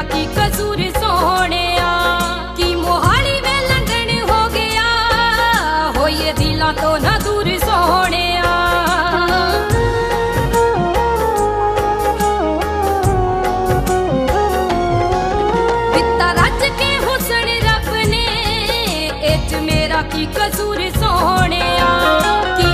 ਤੇਰਾ ਕੀ ਕਸੂਰ ਸੋਹਣਿਆ? ਕੀ ਮੋਹਾਲੀ ਵੇ ਲੰਡਨ ਹੋ ਗਿਆ? ਹੋਏ ਦਿਲਾਂ ਤੋਂ ਨਾ ਦੂਰ ਸੋਹਣਿਆ। ਦਿੱਤਾ ਰੱਜ ਕੇ ਹੁਸਨ ਰੱਬ ਨੇ, ਇਹ ਚ ਮੇਰਾ ਕੀ ਕਸੂਰ ਸੋਹਣਿਆ? ਕੀ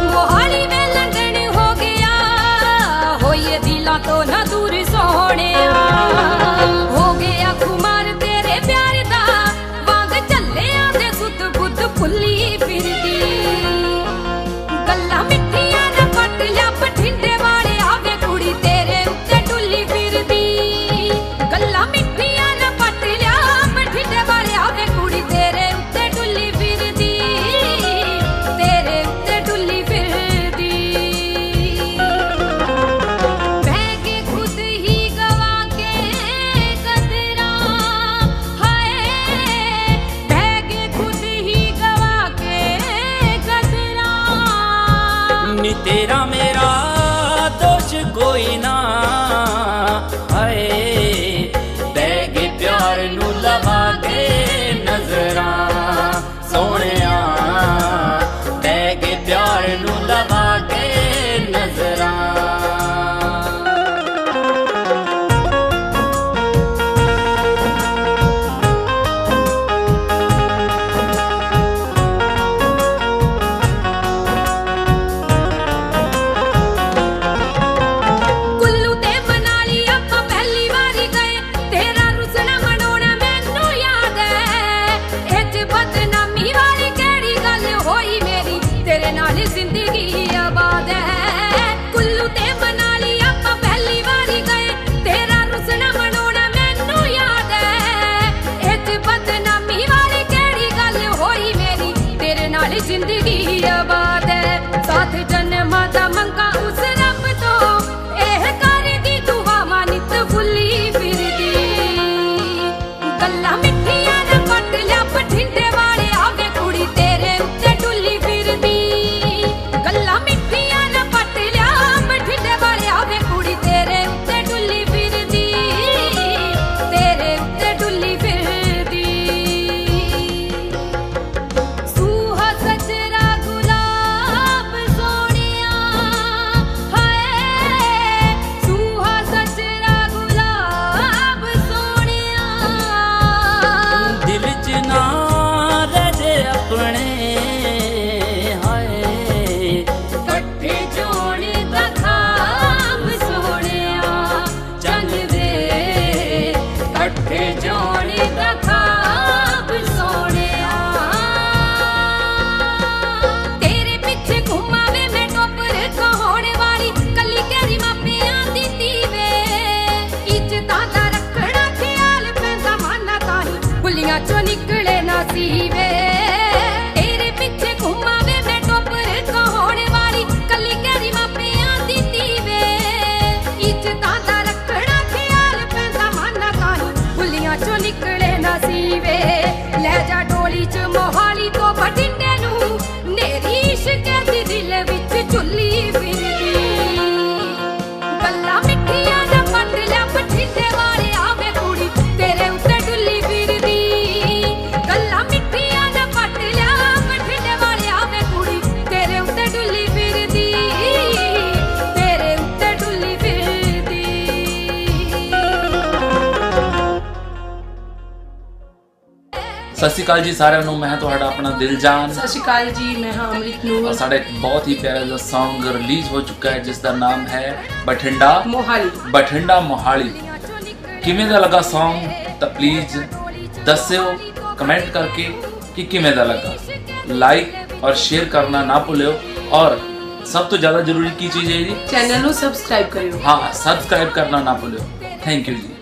ਨੀ ਤੇਰਾ ਮੇਰਾ ਦੋਸ਼ ਕੋਈ ਨਾ Do. ਸਤਿ ਸ਼੍ਰੀ ਅਕਾਲ ਜੀ ਸਾਰਿਆਂ ਨੂੰ ਮੈਂ ਤੁਹਾਡਾ ਆਪਣਾ ਦਿਲਜਾਨ। ਸਤਿ ਸ਼੍ਰੀ ਅਕਾਲ ਜੀ ਮੈਂ ਹਾਂ ਅਮਰਿਤ ਨੂਰ। ਸਾਡਾ ਇੱਕ ਬਹੁਤ ਹੀ ਪਿਆਰਾ ਜਿਹਾ Song ਰਿਲੀਜ਼ ਹੋ ਚੁੱਕਾ ਹੈ ਜਿਸ ਦਾ ਨਾਮ ਹੈ ਬਠਿੰਡਾ। ਮੋਹਾਲੀ। ਬਠਿੰਡਾ ਮੋਹਾਲੀ। ਕਿਵੇਂ ਦਾ ਲੱਗਾ Song? ਤਾਂ ਪਲੀਜ਼ ਦੱਸਿਓ ਕਮੈਂਟ ਕਰਕੇ ਕਿ ਕਿਵੇਂ ਦਾ ਲੱਗਾ। ਲਾਈਕ ਔਰ ਸ਼ੇਅਰ ਕਰਨਾ ਨਾ ਭੁੱਲਿਓ। ਔਰ ਸਭ ਤੋਂ ਜ਼ਿਆਦਾ ਜ਼ਰੂਰੀ ਕੀ ਚੀਜ਼ ਹੈ ਜੀ? ਚੈਨਲ ਨੂੰ ਸਬਸਕ੍ਰਾਈਬ ਕਰਿਓ। ਹਾਂ ਸਬਸਕ੍ਰਾਈਬ ਕਰਨਾ ਨਾ ਭੁੱਲਿਓ। ਥੈਂਕ ਯੂ ਜੀ।